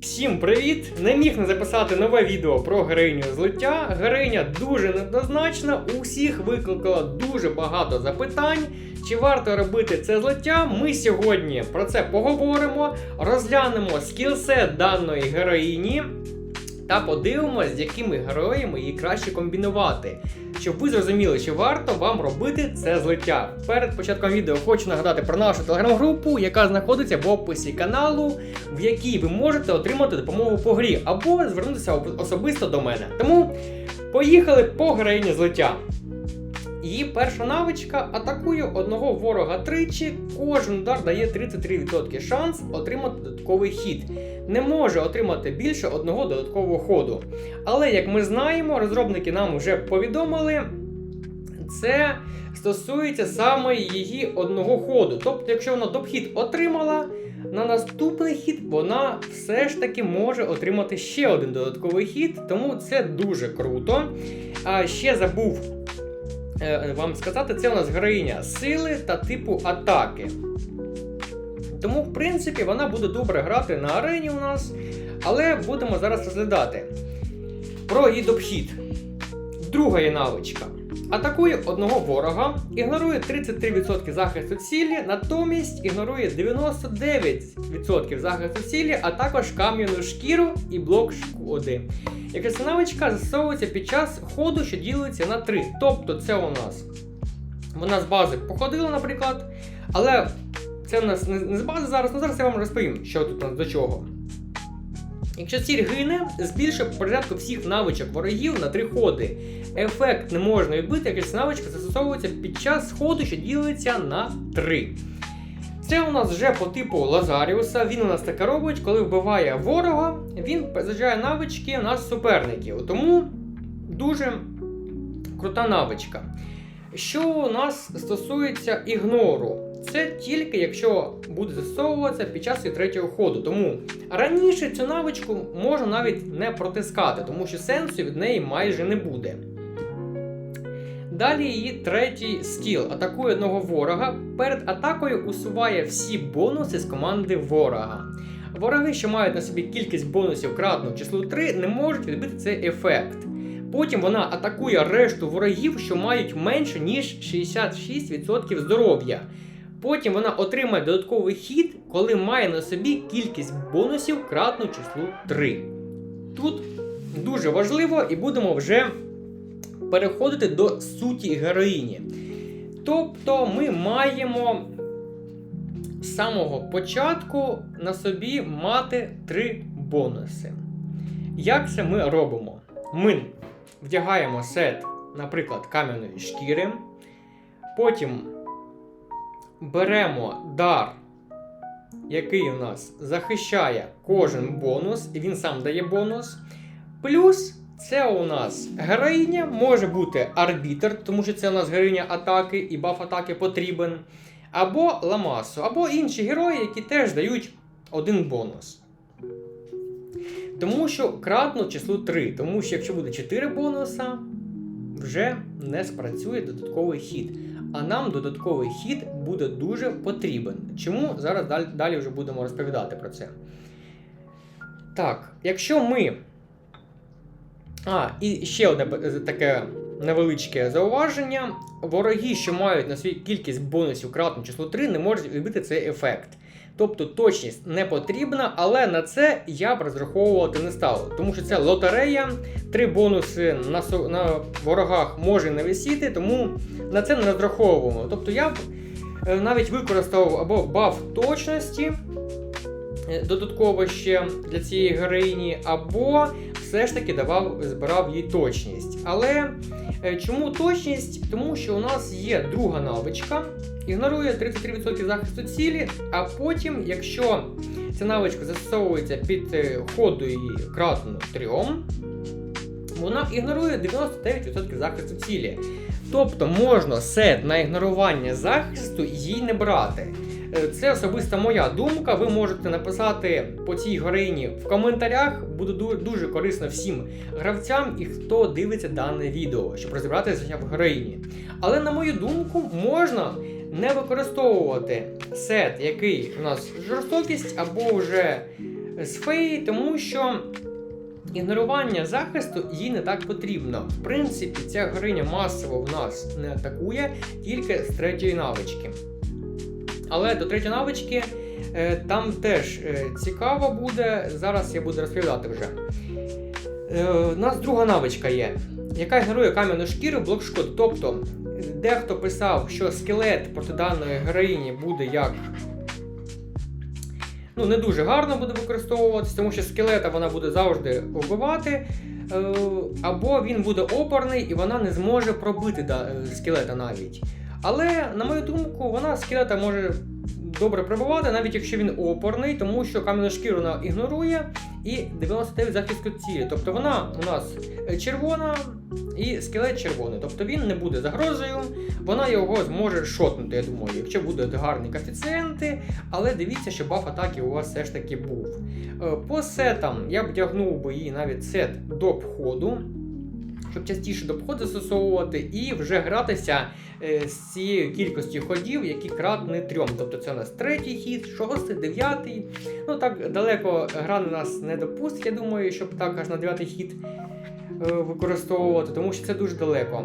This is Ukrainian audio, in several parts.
Всім привіт! Не міг не записати нове відео про героїню злиття. Героїня дуже неоднозначна, у всіх викликала дуже багато запитань. Чи варто робити це злиття? Ми сьогодні про це поговоримо, розглянемо скілсет даної героїні та подивимось, з якими героями її краще комбінувати. Щоб ви зрозуміли, чи варто вам робити це злиття. Перед початком відео хочу нагадати про нашу телеграм-групу, яка знаходиться в описі каналу, в якій ви можете отримати допомогу по грі або звернутися особисто до мене. Тому поїхали по героїні злиття. Її перша навичка атакує одного ворога тричі, кожен удар дає 33% шанс отримати додатковий хід. Не може отримати більше одного додаткового ходу. Але як ми знаємо, розробники нам вже повідомили, це стосується саме її одного ходу. Тобто, якщо вона допхід отримала, на наступний хід вона все ж таки може отримати ще один додатковий хід, тому це дуже круто. А ще забув вам сказати, це у нас героїня сили та типу атаки. Тому, в принципі, вона буде добре грати на арені у нас, але будемо зараз розглядати. Про її обхід. Друга її навичка. Атакує одного ворога, ігнорує 33% захисту цілі, натомість ігнорує 99% захисту цілі, а також кам'яну шкіру і блок шкоди. Якщо ця навичка застосовується під час ходу, що ділиться на 3. Тобто це у нас вона з бази походила, наприклад, але це в нас не з бази зараз, ну зараз я вам розповім, що тут у нас до чого. Якщо ціль гине, збільшує порядку всіх навичок ворогів на 3 ходи. Ефект не можна відбити, якщо навичка застосовується під час ходу, що ділиться на 3. Це у нас вже по типу Лазаріуса. Він у нас таке робить, коли вбиває ворога, він заряджає навички на суперників. Тому дуже крута навичка. Що у нас стосується ігнору, це тільки якщо буде застосовуватися під час її третього ходу. Тому раніше цю навичку можна навіть не протискати, тому що сенсу від неї майже не буде. Далі її третій скіл атакує одного ворога. Перед атакою усуває всі бонуси з команди ворога. Вороги, що мають на собі кількість бонусів кратну числу 3, не можуть відбити цей ефект. Потім вона атакує решту ворогів, що мають менше, ніж 66% здоров'я. Потім вона отримає додатковий хід, коли має на собі кількість бонусів кратну числу 3. Тут дуже важливо, і будемо вже переходити до суті героїні. Тобто ми маємо з самого початку на собі мати три бонуси. Як це ми робимо? Ми вдягаємо сет, наприклад, кам'яної шкіри. Потім беремо дар, який у нас захищає кожен бонус, і він сам дає бонус. Плюс це у нас героїня, може бути арбітр, тому що це у нас героїня атаки і баф атаки потрібен. Або ламасу, або інші герої, які теж дають один бонус. Тому що кратно числу 3. Тому що якщо буде 4 бонуса, вже не спрацює додатковий хід. А нам додатковий хід буде дуже потрібен. Чому зараз далі вже будемо розповідати про це. Так, якщо ми. А, і ще одне таке невеличке зауваження. Вороги, що мають на свій кількість бонусів кратну число 3, не можуть відбити цей ефект. Тобто точність не потрібна, але на це я б розраховувати не став. Тому що це лотерея, три бонуси на, на ворогах може не висіти, тому на це не розраховуємо. Тобто я б е, навіть використав або баф точності е, додатково ще для цієї героїні, або все ж таки давав, збирав їй точність. Але е, чому точність? Тому що у нас є друга навичка, ігнорує 33% захисту цілі, а потім, якщо ця навичка застосовується під е, ходу її кратно 3, вона ігнорує 99% захисту цілі. Тобто можна сет на ігнорування захисту їй не брати. Е, Це особиста моя думка. Ви можете написати по цій героїні в коментарях. Буде дуже корисно всім гравцям і хто дивиться дане відео, щоб розібратися в героїні. Але на мою думку, можна не використовувати сет, який у нас жорстокість, або вже з феї, тому що ігнорування захисту їй не так потрібно. В принципі, ця героїня масово в нас не атакує тільки з третьої навички. Але до третьої навички е, там теж е, цікаво буде. Зараз я буду розповідати вже. Е, у нас друга навичка є, яка ігнорує кам'яну шкіру, блок шкоди. Тобто, дехто писав, що скелет проти даної героїні буде як. Ну, не дуже гарно буде використовуватися, тому що скелета вона буде завжди вбивати, е, або він буде опорний і вона не зможе пробити е, скелета навіть. Але, на мою думку, вона скелета може добре пробивати, навіть якщо він опорний, тому що кам'яну шкіру вона ігнорує і 99 захисту цілі. Тобто вона у нас червона і скелет червоний. Тобто він не буде загрозою, вона його зможе шотнути, я думаю, якщо будуть гарні коефіцієнти. Але дивіться, що баф атаки у вас все ж таки був. Е, По сетам я б вдягнув би її навіть сет до обходу. Щоб частіше до застосовувати і вже гратися е, з цією кількістю ходів, які кратні трьом. Тобто це у нас третій хід, шостий, дев'ятий. Ну так далеко гра на нас не допустить, я думаю, щоб так аж на дев'ятий хід е, використовувати, тому що це дуже далеко.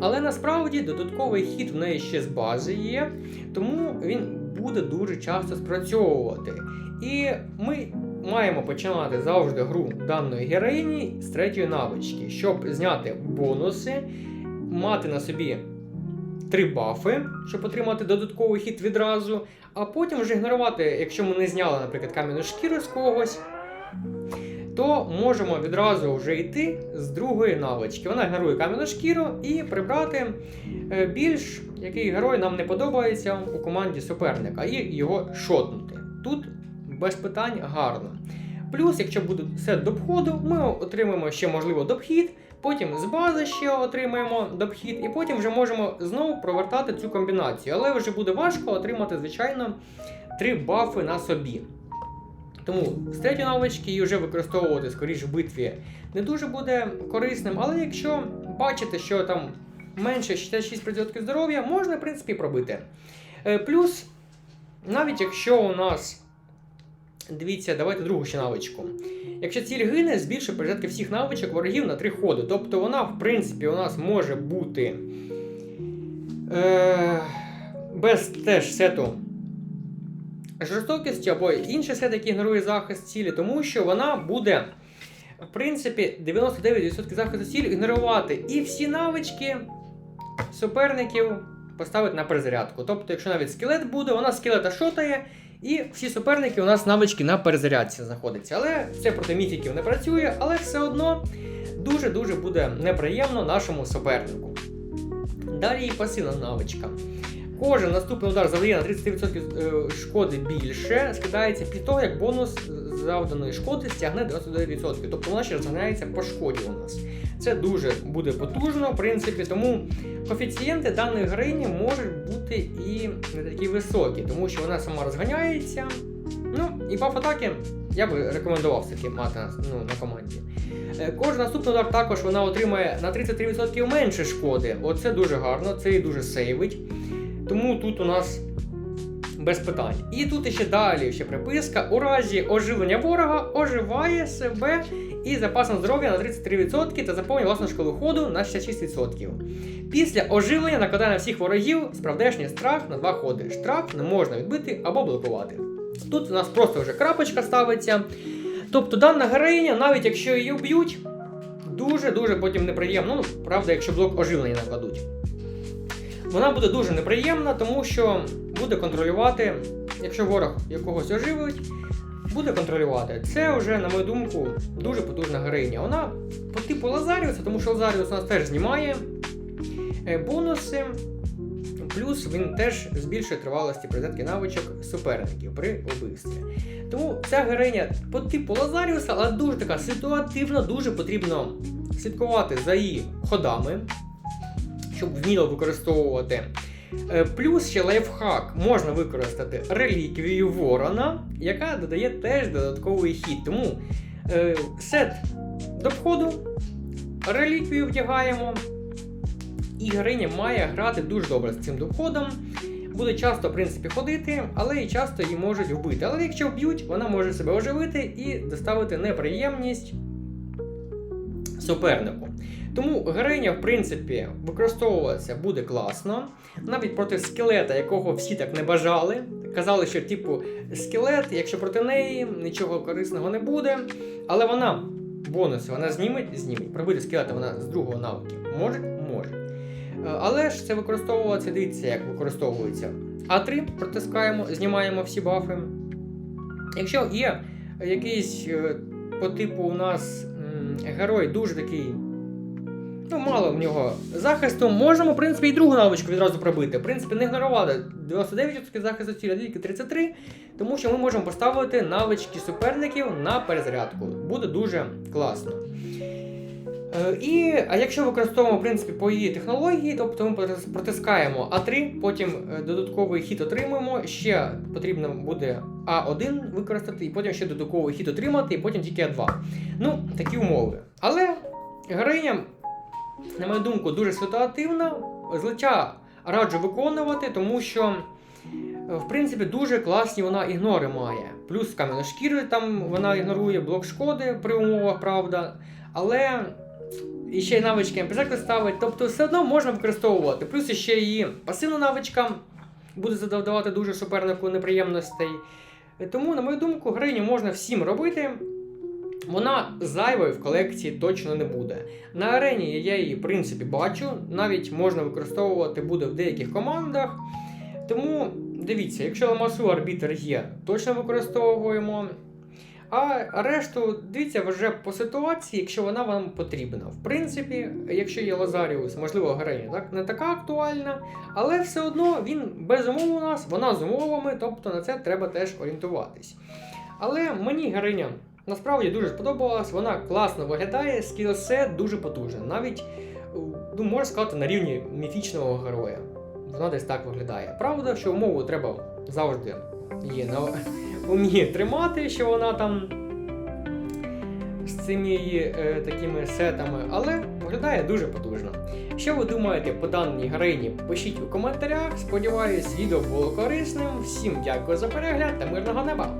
Але насправді додатковий хід в неї ще з бази є, тому він буде дуже часто спрацьовувати. І ми маємо починати завжди гру даної героїні з третьої навички, щоб зняти бонуси, мати на собі три бафи, щоб отримати додатковий хід відразу, а потім вже ігнорувати, якщо ми не зняли, наприклад, кам'яну шкіру з когось. То можемо відразу вже йти з другої навички. Вона ігнорує кам'яну шкіру і прибрати е, більш який герой нам не подобається у команді суперника, і його шотнути. Тут без питань гарно. Плюс, якщо буде сет до обходу, ми отримаємо ще, можливо, допхід, потім з бази ще отримаємо допхід, і потім вже можемо знову провертати цю комбінацію. Але вже буде важко отримати, звичайно, три бафи на собі. Тому з третьої навички її вже використовувати скоріш в битві не дуже буде корисним. Але якщо бачите, що там менше 66% здоров'я, можна, в принципі, пробити. Е, Плюс, навіть якщо у нас. Дивіться, давайте другу ще навичку. Якщо ціль гине, збільшує порядки всіх навичок ворогів на 3 ходи. Тобто вона, в принципі, у нас може бути е, без теж сету жорстокості або інший сет, який ігнорує захист цілі, тому що вона буде, в принципі, 99% захисту цілі ігнорувати і всі навички суперників поставить на перезарядку. Тобто, якщо навіть скелет буде, вона скелета шотає, і всі суперники у нас навички на перезарядці знаходяться. Але це проти міфіків не працює, але все одно дуже-дуже буде неприємно нашому супернику. Далі і пасивна навичка. Кожен наступний удар завдає на 30% шкоди більше, скидається після того, як бонус завданої шкоди стягне 99%. Тобто вона ще розганяється по шкоді у нас. Це дуже буде потужно, в принципі, тому коефіцієнти даної героїні можуть бути і не такі високі, тому що вона сама розганяється. Ну, і баф атаки я би рекомендував все-таки мати ну, на команді. Е, Кожен наступний удар також вона отримає на 33% менше шкоди. Оце дуже гарно, це і дуже сейвить. Тому тут у нас без питань. І тут ще далі ще приписка. У разі оживлення ворога оживає себе і запасом здоров'я на 33% та заповнює власну шкалу ходу на 66%. Після оживлення накладає на всіх ворогів справдешній страх на 2 ходи. Штраф не можна відбити або блокувати. Тут у нас просто вже крапочка ставиться. Тобто дана героїня, навіть якщо її вб'ють, дуже-дуже потім неприємно. Ну, правда, якщо блок оживлення накладуть. Вона буде дуже неприємна, тому що буде контролювати, якщо ворог якогось оживить, буде контролювати. Це вже, на мою думку, дуже потужна героїня. Вона по типу Лазаріуса, тому що Лазаріус у нас теж знімає е, бонуси. Плюс він теж збільшує тривалості призетки навичок суперників при вбивстві. Тому ця героїня по типу Лазаріуса, але дуже така ситуативна, дуже потрібно слідкувати за її ходами, щоб вміло використовувати. Е, Плюс ще лайфхак можна використати реліквію Ворона, яка додає теж додатковий хід. Тому е, сет до входу, реліквію вдягаємо. І героїня має грати дуже добре з цим доходом. буде часто, в принципі, ходити, але і часто її можуть вбити. Але якщо вб'ють, вона може себе оживити і доставити неприємність супернику. Тому героїня, в принципі, використовуватися буде класно. Навіть проти скелета, якого всі так не бажали. Казали, що, типу, скелет, якщо проти неї нічого корисного не буде. Але вона бонуси, вона зніме, зніме. Пробити скелета вона з другого навики. Може? Може. Е, Але ж це використовуватися, дивіться, як використовується. А3 протискаємо, знімаємо всі бафи. Якщо є якийсь е, по типу у нас герой дуже такий. Ну, мало в нього захисту, можемо, в принципі, і другу навичку відразу пробити. В принципі, не ігнорували 99% захисту цілі, а тільки 33, тому що ми можемо поставити навички суперників на перезарядку. Буде дуже класно. Е, І, а якщо використовуємо в принципі по її технології, тобто ми протискаємо А3, потім е, додатковий хід отримуємо, ще потрібно буде А1 використати, і потім ще додатковий хід отримати, і потім тільки А2. Ну, такі умови. Але героїня, на мою думку, дуже ситуативна. Злиття раджу виконувати, тому що. е, В принципі, дуже класні вона ігнори має. Плюс кам'яношкіри там вона ігнорує блок шкоди при умовах, правда. Але і ще й навички МПЗ ставить, тобто все одно можна використовувати. Плюс ще її пасивна навичка буде завдавати дуже супернику неприємностей. Тому, на мою думку, гриню можна всім робити. Вона зайвою в колекції точно не буде. На арені я її, в принципі, бачу, навіть можна використовувати буде в деяких командах. Тому дивіться, якщо ламасу арбітер є, точно використовуємо. А решту дивіться вже по ситуації, якщо вона вам потрібна. В принципі, якщо є Лазаріус, можливо, героїня так не така актуальна, але все одно він без умов у нас, вона з умовами, тобто на це треба теж орієнтуватись. Але мені героїня насправді дуже сподобалась, вона класно виглядає, скілсет дуже потужний. Навіть ну, можна сказати на рівні міфічного героя. Вона десь так виглядає. Правда, що умову треба завжди її на уміє тримати, що вона там з цими е, такими сетами, але виглядає дуже потужно. Що ви думаєте по даній героїні? Пишіть у коментарях. Сподіваюсь, відео було корисним. Всім дякую за перегляд та мирного неба!